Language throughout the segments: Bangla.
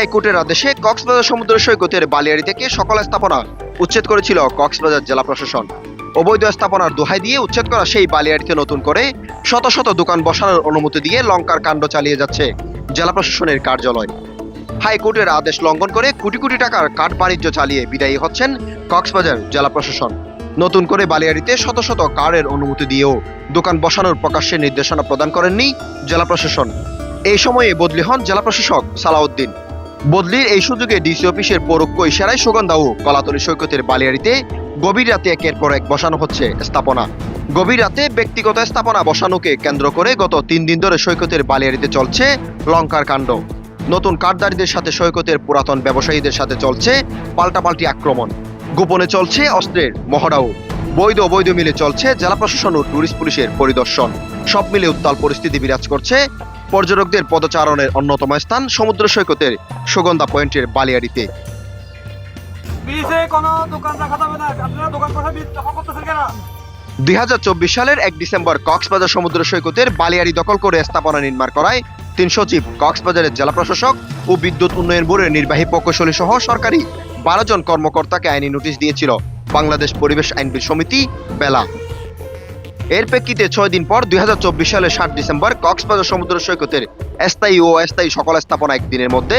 হাইকোর্টের আদেশে কক্সবাজার সমুদ্র সৈকতের বালিয়াড়ি থেকে সকল স্থাপনা উচ্ছেদ করেছিল কক্সবাজার জেলা প্রশাসন। অবৈধ স্থাপনার দোহাই দিয়ে উচ্ছেদ করা সেই বালিয়াড়িতে নতুন করে শত শত দোকান বসানোর অনুমতি দিয়ে লঙ্কার কাণ্ড চালিয়ে যাচ্ছে জেলা প্রশাসনের কার্যালয়। হাইকোর্টের আদেশ লঙ্ঘন করে কোটি কোটি টাকার কাঠ বাণিজ্য চালিয়ে বিদায়ী হচ্ছেন কক্সবাজার জেলা প্রশাসন। নতুন করে বালিয়াড়িতে শত শত কারের অনুমতি দিয়েও দোকান বসানোর প্রকাশ্যে নির্দেশনা প্রদান করেননি জেলা প্রশাসন। এই সময়ে বদলি হন জেলা প্রশাসক সালাউদ্দিন। বদলির এই সুযোগে ডিসি অফিসের পরোক্ষ ইশারায় সুগন্ধাও কলাতলি সৈকতের বালিয়াড়িতে গভীর রাতে একের পর এক বসানো হচ্ছে স্থাপনা। গভীর রাতে ব্যক্তিগত স্থাপনা বসানোকে কেন্দ্র করে গত তিন দিন ধরে সৈকতের বালিয়াড়িতে চলছে লঙ্কার কাণ্ড। নতুন কারদারিদের সাথে সৈকতের পুরাতন ব্যবসায়ীদের সাথে চলছে পাল্টাপাল্টি আক্রমণ। গোপনে চলছে অস্ত্রের মহড়াও। বৈধ অবৈধ মিলে চলছে জেলা প্রশাসন ও টুরিস্ট পুলিশের পরিদর্শন। সব মিলে উত্তাল পরিস্থিতি বিরাজ করছে পর্যটকদের পদচারণের অন্যতম স্থান সমুদ্র সৈকতের সুগন্ধা পয়েন্টের বালিয়াড়িতে। দুই হাজার চব্বিশ সালের এক ডিসেম্বর কক্সবাজার সমুদ্র সৈকতের বালিয়াড়ি দখল করে স্থাপনা নির্মাণ করায় তিন সচিব কক্সবাজারের জেলা প্রশাসক ও বিদ্যুৎ উন্নয়ন বোর্ডের নির্বাহী প্রকৌশলী সহ সরকারি বারো জন কর্মকর্তাকে আইনি নোটিশ দিয়েছিল বাংলাদেশ পরিবেশ আইনবিদ সমিতি বেলা। এর প্রেক্ষিতে ছয় দিন পর দুই সালের সাত ডিসেম্বর কক্সবাজার সমুদ্র সৈকতের স্থায়ী ও অস্থায়ী সকল স্থাপনা একদিনের মধ্যে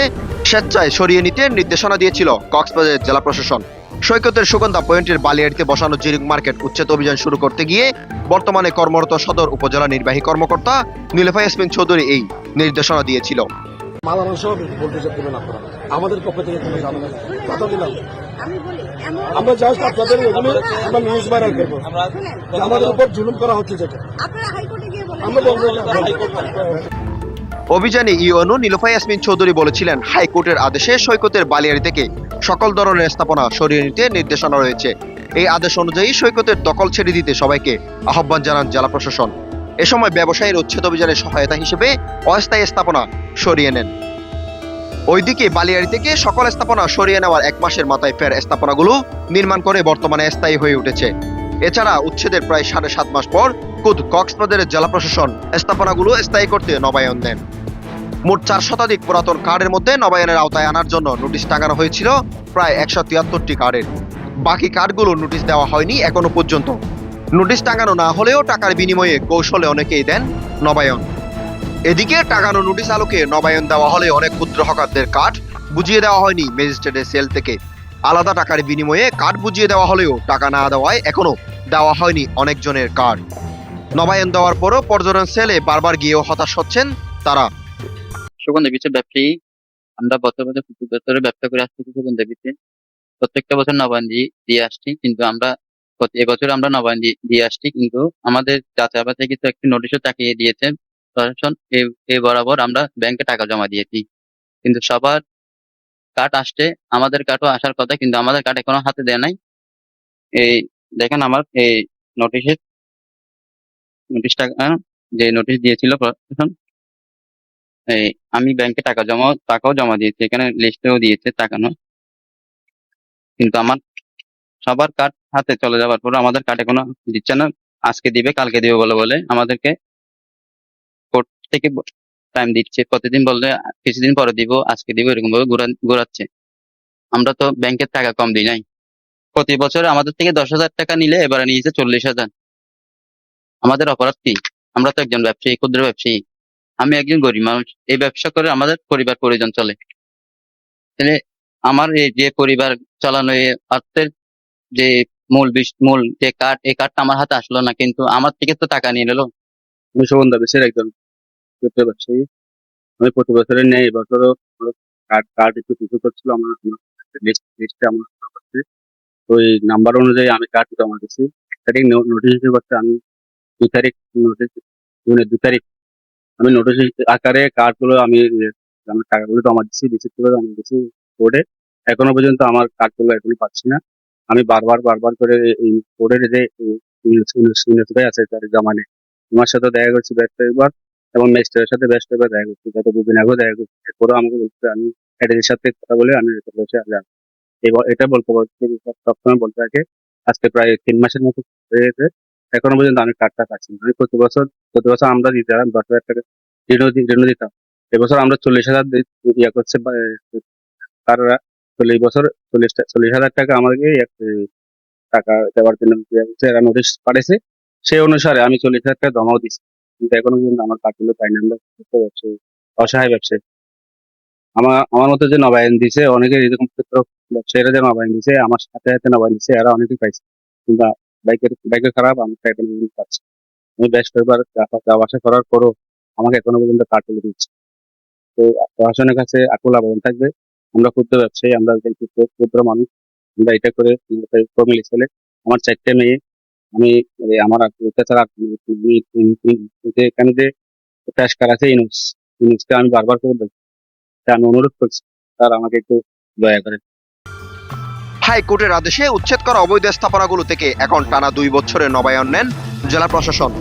স্বেচ্ছায় সরিয়ে নিতে নির্দেশনা দিয়েছিল কক্সবাজার জেলা প্রশাসন। সৈকতের সুগন্ধা পয়েন্টের বালিয়াড়িতে বসানো জিরিক মার্কেট উচ্ছেদ অভিযান শুরু করতে গিয়ে বর্তমানে কর্মরত সদর উপজেলা নির্বাহী কর্মকর্তা নীলফা ইয়াসমিন চৌধুরী এই নির্দেশনা দিয়েছিল। বলতে আমাদের পক্ষ থেকে। কথা দিলাম। আমরা জাস্ট আপনাদের এখানে আমরা নিউজ ভাইরাল করব। আমাদের উপর জুলুম করা হচ্ছে যেটা। আপনারা হাইকোর্টে গিয়ে বলেন। আমরা বলব। অভিযানে ইউএনও নীলফা ইয়াসমিন চৌধুরী বলেছিলেন হাইকোর্টের আদেশে সৈকতের বালিয়াড়ি থেকে সকল ধরনের স্থাপনা সরিয়ে নিতে নির্দেশনা রয়েছে। এই আদেশ অনুযায়ী সৈকতের দখল ছেড়ে দিতে সবাইকে আহ্বান জানান জেলা প্রশাসন। এ সময় ব্যবসায়ীর উচ্ছেদ অভিযানের সহায়তা হিসেবে অস্থায়ী স্থাপনা সরিয়ে নেন। ওইদিকে বালিয়াড়ি থেকে সকল স্থাপনা সরিয়ে নেওয়ার এক মাসের মাথায় ফের স্থাপনাগুলো নির্মাণ করে বর্তমানে স্থায়ী হয়ে উঠেছে। এছাড়া উচ্ছেদের প্রায় সাড়ে সাত মাস পর কুদ কক্সবাজারের জেলা প্রশাসন স্থাপনাগুলো স্থায়ী করতে নবায়ন দেন। মোট চার শতাধিক পুরাতন কার্ডের মধ্যে নবায়নের আওতায় আনার জন্য নোটিশ টাঙানো হয়েছিল প্রায় একশো তিয়াত্তরটি কার্ডের। বাকি কার্ডগুলো নোটিশ দেওয়া হয়নি এখনও পর্যন্ত। নোটিশ টাঙানো না হলেও টাকার বিনিময়ে কৌশলে অনেকেই দেন নবায়ন। এদিকে টাঙানো নোটিশ আলোকে নবায়ন দেওয়া হলে অনেক ক্ষুদ্র হকারদের কার্ড বুঝিয়ে দেওয়া হয়নি ম্যাজিস্ট্রেটের সেল থেকে। আলাদা টাকার বিনিময়ে কার্ড বুঝিয়ে দেওয়া হলেও টাকা না দেওয়ায় এখনও দেওয়া হয়নি অনেকজনের কার্ড। নবায়ন দেওয়ার পরও পর্যটন সেলে বারবার গিয়েও হতাশ হচ্ছেন তারা। সুগন্ধা ব্যবসায়ী, আমরা বছর বছর বছরে ব্যবসা করে আসছি সুগন্ধা বীজে প্রত্যেকটা বছর নবায়ন দিয়ে আসছি, কিন্তু আমরা এবছর আমরা নবায়ন দিয়ে- আসছি, কিন্তু আমাদের চাচাবা থেকে তো একটি নোটিশও চাকিয়ে দিয়েছে। প্রশাসন এ- বরাবর আমরা ব্যাংকে টাকা জমা দিয়েছি। কিন্তু সবার কার্ড আসছে, আমাদের কার্ডও আসার কথা, কিন্তু আমাদের কার্ড এখনও হাতে দেয় নাই। এই দেখেন আমার এই নোটিশের নোটিশটা যে নোটিশ দিয়েছিল প্রশাসন, এই আমি ব্যাংকে টাকা জমা, টাকাও জমা দিয়েছি, এখানে লিস্টেও দিয়েছে টাকানো কিন্তু আমার সবার কার্ড হাতে চলে যাওয়ার পর আমাদের কার্ড এখনও দিচ্ছে না। আজকে দিবে, কালকে দিবে বলে বলে আমাদেরকে থেকে টাইম দিচ্ছে। প্রতিদিন বললে, কিছুদিন পরে দিব, আজকে দিব, এরকম ভাবে ঘোরাচ্ছে। আমরা তো ব্যাংকের টাকা কম দিই নাই। প্রতি বছর আমাদের থেকে দশ হাজার টাকা নিলে এবারে নিয়েছে চল্লিশ হাজার। আমাদের অপরাধ কি? আমরা তো একজন ব্যবসায়ী, ক্ষুদ্র ব্যবসায়ী। আমি একজন গরিব মানুষ। এই ব্যবসা করে আমাদের পরিবার পরিজন চলে। তাহলে আমার এই যে পরিবার চালানো, এই অর্থের যে মূল মূল যে কার্ড এই কার্ডটা আমার হাতে আসলো না, কিন্তু আমার থেকে তো টাকা নিয়ে নিলো। সুগন্ধা বেশের একজন ক্ষুদ্র ব্যবসায়ী আমি প্রতি বছরের নেই এবছরও কার্ড কার্ড একটু পিছু করছিল, আমার লিস্ট লিস্টে আমার আছে। তো এই নাম্বার অনুযায়ী আমি কার্ড জমা দিচ্ছি এক তারিখ নোটিশ ইস্যু করতে আমি দু তারিখ নোটিশ জুনের দু তারিখ আমি নোটিশ আকারে কার্ডগুলো আমি আমার টাকাগুলো জমা দিচ্ছি রিসিভ করে জমা দিচ্ছি কোর্টে এখনও পর্যন্ত আমার কার্ডগুলো এখনও পাচ্ছি না। আমি বারবার বারবার করে এই কোর্টের যে আছে, তার জমা নেই তোমার সাথে দেখা করছি বেশ কয়েকবার এবং ম্যাজিস্ট্রেটের সাথে বেশ কয়েকবার দেখা করছি। গত দুদিন আগেও দেখা করছি। এরপরেও আমাকে বলছে আমি এটার সাথে কথা বলে আমি বলছি এবার এটা বলতে বলতে সবসময় বলতে থাকে আজকে প্রায় তিন মাসের মতো হয়ে গেছে। এখনও পর্যন্ত আমি কার্ডটা পাচ্ছি আমি প্রতি বছর প্রতি বছর আমরা দিতাম দশ হাজার টাকা ঋণও ঋণও দিতাম। এবছর আমরা চল্লিশ হাজার ইয়া করছে তারা চল্লিশ বছর চল্লিশ চল্লিশ হাজার টাকা এ, টাকা দেওয়ার জন্য নোটিশ পাঠিয়েছে। সেই অনুসারে আমি চল্লিশ হাজার টাকা জমাও দিচ্ছি। কিন্তু এখনও পর্যন্ত আমার কার্ডগুলো পাইনি আমরা ছোট্ট ব্যবসায়ী অসহায় ব্যবসায়ী। আমার আমার মতো যে নবায়ন দিছে, অনেকে এরকম ক্ষেত্র ব্যবসায়ীরা যে নবায়ন দিছে, আমার সাথে সাথে নবায়ন দিছে, এরা অনেকেই পাইছে। কিন্তু বাইকের বাইকের খারাপ, আমি এখনও পর্যন্ত পাচ্ছি আমি বেশ কয়েকবার যাওয়া- আসা করার পরও আমাকে এখনও পর্যন্ত কার্ড তুলে দিচ্ছে। তো প্রশাসনের কাছে আকুল আবেদন থাকবে। আমরা ক্ষুদ্র ব্যবসায়ী, আমরা ক্ষুদ্র মানুষ। আমরা এটা করে ফ্যামিলি ছেলে, আমার চারটে মেয়ে। আমি আমার এখানে যে ট্যাস্কার আছে ইনুস ইনুসকে আমি বারবার করে বলছি। আমি অনুরোধ করছি স্যার আমাকে একটু দয়া করে। হাইকোর্টের আদেশে উচ্ছেদ করা অবৈধ স্থাপনাগুলো থেকে এখন টানা দুই বছরের নবায়ন নেন জেলা প্রশাসন।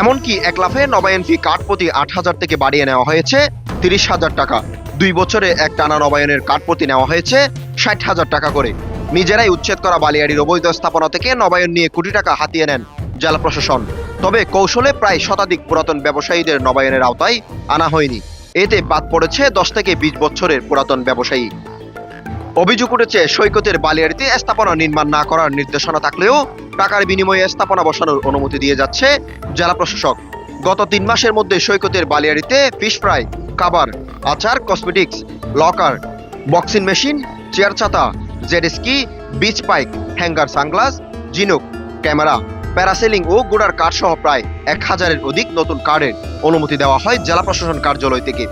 এমনকি এক লাফে নবায়ন ফি কাঠ প্রতি আট হাজার থেকে বাড়িয়ে নেওয়া হয়েছে তিরিশ হাজার টাকা। দুই বছরে এক টানা নবায়নের কাঠ প্রতি নেওয়া হয়েছে ষাট হাজার টাকা করে। নিজেরাই উচ্ছেদ করা বালিয়াড়ির অবৈধ স্থাপনা থেকে নবায়ন নিয়ে কোটি টাকা হাতিয়ে নেন জেলা প্রশাসন। তবে কৌশলে প্রায় শতাধিক পুরাতন ব্যবসায়ীদের নবায়নের আওতায় আনা হয়নি। এতে বাদ পড়েছে দশ থেকে বিশ বছরের পুরাতন ব্যবসায়ী। অভিযোগ উঠেছে, সৈকতের বালিয়াড়িতে স্থাপনা নির্মাণ না করার নির্দেশনা থাকলেও টাকার বিনিময়ে স্থাপনা বসানোর অনুমতি দিয়ে যাচ্ছে জেলা প্রশাসক। গত তিন মাসের মধ্যে সৈকতের বালিয়াড়িতে ফিশ ফ্রাই, খাবার, আচার, cosmetics, locker, boxing machine, chair ছাতা jet ski, beach bike hanger sunglass, জিনুক, camera, parasailing ও গুড়ার কার্ড সহ প্রায় এক হাজারের অধিক নতুন কার্ডের অনুমতি দেওয়া হয় জেলা প্রশাসন কার্যালয় থেকে।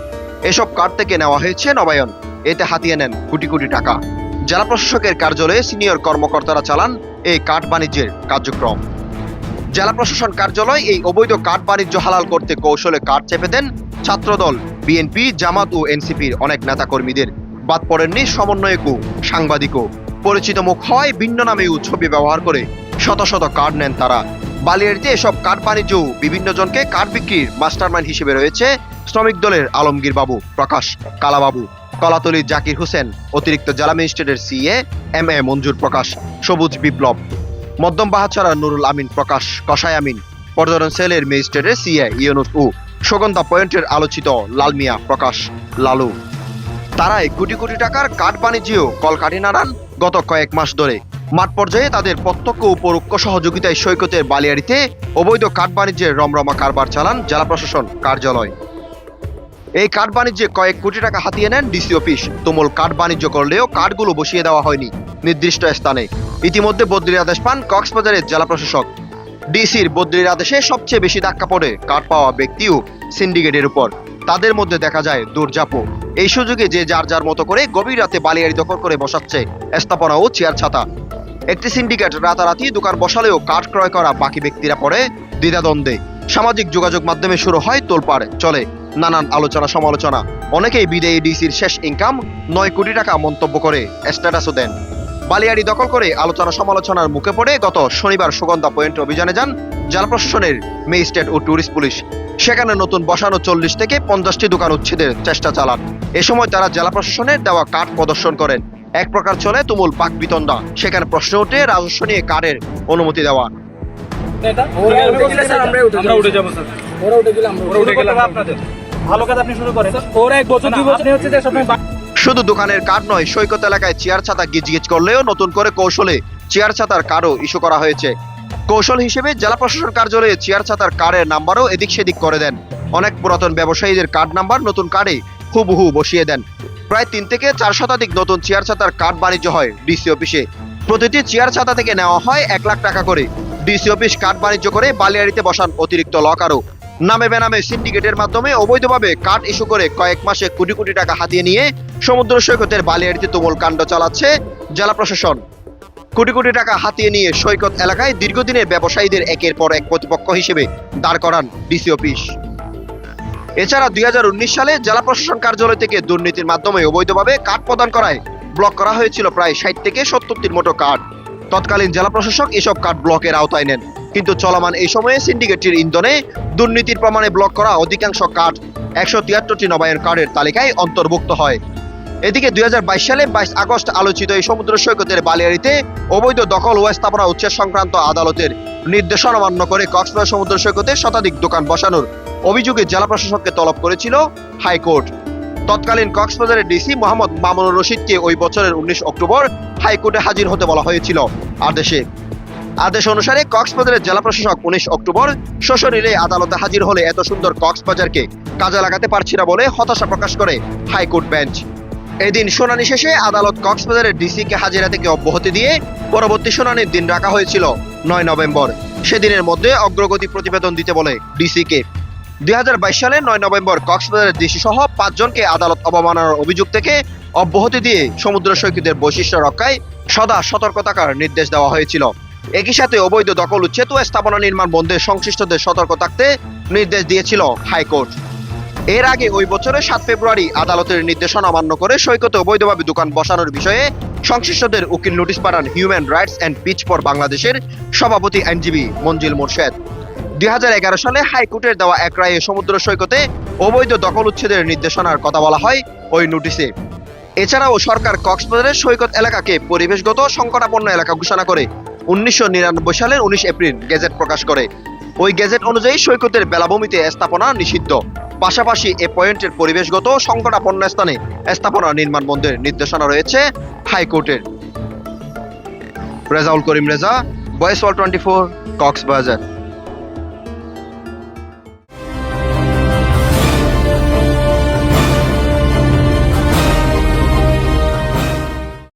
এসব কার্ড থেকে নেওয়া হয়েছে নবায়ন। এতে হাতিয়ে নেন কোটি কোটি টাকা। জেলা প্রশাসকের কার্যালয়ে সিনিয়র কর্মকর্তারা চালান এই কাঠ বাণিজ্যের কার্যক্রম। জেলা প্রশাসন কার্যালয় এই অবৈধ কাঠ বাণিজ্য হালাল করতে কৌশলে কাঠ চেপে দেন ছাত্রদল, বিএনপি, জামাত ও এনসিপির অনেক নেতাকর্মীদের। বাদ পড়েননি সমন্বয়কও, সাংবাদিকও। পরিচিত মুখ হয় ভিন্ন নামেও ছবি ব্যবহার করে শত শত কার্ড নেন তারা। বালিয়াড়িতে এসব কাঠ বাণিজ্য, বিভিন্ন জনকে কাঠ বিক্রির মাস্টারমাইন্ড হিসেবে রয়েছে শ্রমিক দলের আলমগীর বাবু, প্রকাশ কালাবাবু। কলাতলি জাকির হোসেন, অতিরিক্ত জেলা ম্যাজিস্ট্রেটের সিএ এম এ মঞ্জুর প্রকাশ, সবুজ বিপ্লব। মধ্যম বাহাচারা নুরুল আমিন প্রকাশ, কসাই আমিন। পর্যটন সেলের ম্যাজিস্ট্রেটের সিএ ইউনুস উ সুগন্ধা পয়েন্টের আলোচিত লালমিয়া প্রকাশ, লালু। তারাই কোটি কোটি টাকার কাঠ বাণিজ্যেও কলকাঠি নাড়ান গত কয়েক মাস ধরে। মাঠ পর্যায়ে তাদের প্রত্যক্ষ ও পরোক্ষ সহযোগিতায় সৈকতের বালিয়াড়িতে অবৈধ কাঠ বাণিজ্যের রমরমা কারবার চালান জেলা প্রশাসন কার্যালয়। এই কাঠ বাণিজ্যে কয়েক কোটি টাকা হাতিয়ে নেন ডিসি অফিস। তুমুল কাঠ বাণিজ্য করলেও কাঠগুলো বসিয়ে দেওয়া হয়নি নির্দিষ্ট স্থানে। ইতিমধ্যে বদলির আদেশ পান কক্সবাজারের জেলা প্রশাসক। ডিসির বদলির আদেশে সবচেয়ে বেশি ধাক্কা পড়ে কাঠ পাওয়া ব্যক্তিও সিন্ডিকেটের উপর। তাদের মধ্যে দেখা যায় দুর্যাপও এই সুযোগে যে যার যার মতো করে গভীর রাতে বালিয়াড়ি দখল করে বসাচ্ছে স্থাপনা ও চেয়ার ছাতা। একটি সিন্ডিকেট রাতারাতি দোকান বসালেও কাঠ ক্রয় করা বাকি ব্যক্তিরা পড়ে দ্বিধাদ্বন্দ্বে। সামাজিক যোগাযোগ মাধ্যমে শুরু হয় তোলপাড়, চলে নানান আলোচনা সমালোচনা। অনেকেই বিদেয়ী ডিসির শেষ ইনকাম, নয় কোটি টাকা মন্তব্য করে স্ট্যাটাসও দেন। বালিয়াড়ি দখল করে আলোচনা সমালোচনার মুখে পড়ে গত শনিবার সুগন্ধা পয়েন্ট অভিযানে যান জেলা প্রশাসনের ম্যাজিস্ট্রেট ও ট্যুরিস্ট পুলিশ। সেখানে নতুন বসানো চল্লিশ থেকে পঞ্চাশটি দোকান উচ্ছেদের চেষ্টা চালান। এ সময় তারা জেলা প্রশাসনের দেওয়া কাঠ প্রদর্শন করেন। এক প্রকার চলে তুমুল পাক বিতণ্ডা সেখানে প্রশ্ন ওঠে রাজস্ব নিয়ে কার্ডের অনুমতি দেওয়া। ওরা উঠে গেলে স্যার আমরা উঠে যাব স্যার। ওরা উঠে গেলে আমরা ওরা উঠে গেলে আপনাদের। ভালো কাজ আপনি শুরু করেন। ওরা এক বছর দুই বছর হচ্ছে যে সবসময় শুধু দোকানের কার্ড নয় সৈকত এলাকায় চেয়ার ছাতা গিজগিজ করলেও নতুন করে কৌশলে চেয়ার ছাতার কার্ডও ইস্যু করা হয়েছে। কৌশল হিসেবে জেলা প্রশাসন কার্যালয়ে চেয়ার ছাতার কার্ডের নাম্বারও এদিক সেদিক করে দেন। অনেক পুরাতন ব্যবসায়ীদের কার্ড নাম্বার নতুন কার্ডে হুবহু বসিয়ে দেন। প্রায় তিন থেকে চার শতাধিক নতুন চেয়ার ছাতার কার্ড বাণিজ্য হয় ডিসি অফিসে। প্রতিটি চেয়ার ছাতা থেকে নেওয়া হয় এক লাখ টাকা করে। ডিসি অফিস কার্ড বাণিজ্য করে বালিয়াড়িতে বসান অতিরিক্ত লকারও। নামে বেনামে সিন্ডিকেটের মাধ্যমে অবৈধভাবে কার্ড ইস্যু করে কয়েক মাসে কোটি কোটি টাকা হাতিয়ে নিয়ে সমুদ্র সৈকতের বালিয়াড়িতে তুমুল কাণ্ড চালাচ্ছে জেলা প্রশাসন। কোটি কোটি টাকা হাতিয়ে নিয়ে সৈকত এলাকায় দীর্ঘদিনের ব্যবসায়ীদের একের পর এক প্রতিপক্ষ হিসেবে দাঁড় করান ডিসি অফিস। এছাড়া দুই হাজার উনিশ সালে জেলা প্রশাসন কার্যালয় থেকে দুর্নীতির মাধ্যমে অবৈধভাবে কার্ড প্রদান করায় ব্লক করা হয়েছিল প্রায় ষাট থেকে সত্তরটির মতো কার্ড তৎকালীন জেলা প্রশাসক এসব কার্ড ব্লকের আওতায় নেন। কিন্তু চলমান এই সময়ে সিন্ডিকেটটির ইন্ধনে দুর্নীতির প্রমাণে ব্লক করা অধিকাংশ কার্ড একশো তিয়াত্তরটি নবায়ন কার্ডের তালিকায় অন্তর্ভুক্ত হয়। এদিকে দুই হাজার বাইশ সালে বাইশ আগস্ট আলোচিত এই সমুদ্র সৈকতের বালিয়াড়িতে অবৈধ দখল ও স্থাপনা উচ্ছেদ সংক্রান্ত আদালতের নির্দেশনা অমান্য করে কক্সবাজার সমুদ্র সৈকতে শতাধিক দোকান বসানোর অভিযোগে জেলা প্রশাসককে তলব করেছিল হাইকোর্ট। তৎকালীন কক্সবাজারের ডিসি মোহাম্মদ মামুনুর রশিদকে ওই বছরের উনিশ অক্টোবর হাইকোর্টে হাজির হতে বলা হয়েছিল আদেশে। আদেশ অনুসারে কক্সবাজারের জেলা প্রশাসক উনিশ অক্টোবর সশরীরে আদালতে হাজির হলে এত সুন্দর কক্সবাজারকে কাজে লাগাতে পারছি না বলে হতাশা প্রকাশ করে হাইকোর্ট বেঞ্চ। এদিন শুনানি শেষে আদালত কক্সবাজারের ডিসিকে হাজিরা থেকে অব্যাহতি দিয়ে পরবর্তী শুনানির দিন রাখা হয়েছিল নয় নভেম্বর। সেদিনের মধ্যে অগ্রগতি প্রতিবেদন দিতে বলে ডিসিকে। দুই হাজার বাইশ সালে নয় নভেম্বর কক্সবাজারের ডিসি সহ পাঁচজনকে আদালত অবমাননার অভিযোগ থেকে অব্যাহতি দিয়ে সমুদ্র সৈকতের বৈশিষ্ট্য রক্ষায় সদা সতর্ক থাকার নির্দেশ দেওয়া হয়েছিল। একই সাথে অবৈধ দখল উচ্ছেদ ও স্থাপনা নির্মাণ বন্ধে সংশ্লিষ্টদের সতর্ক থাকতে নির্দেশ দিয়েছিল হাইকোর্ট। এর আগে ওই বছরের সাত ফেব্রুয়ারি আদালতের নির্দেশনা অমান্য করে সৈকতে অবৈধভাবে দোকান বসানোর বিষয়ে সংশ্লিষ্টদের উকিল notice Pathaan human rights and peace for বাংলাদেশের সভাপতি আইনজীবী মঞ্জিল মোর্শেদ। দুই হাজার এগারো সালে হাইকোর্টের দেওয়া এক রায়ে সমুদ্র সৈকতে অবৈধ দখল উচ্ছেদের নির্দেশনার কথা বলা হয় ওই নোটিশে। এছাড়াও সরকার কক্সবাজারের সৈকত এলাকাকে পরিবেশগত সংকটাপন্ন এলাকা ঘোষণা করে উনিশশো নিরানব্বই সালের উনিশ এপ্রিল গেজেট প্রকাশ করে। ওই গেজেট অনুযায়ী সৈকতের বেলাভূমিতে স্থাপনা নিষিদ্ধ। পাশাপাশি এ পয়েন্টের পরিবেশগত সংকটাপন্ন স্থানে স্থাপনা নির্মাণ বন্ধের নির্দেশনা রয়েছে হাইকোর্টের। Rezaul Karim Reza, voice wall twenty four, Cox's Bazar.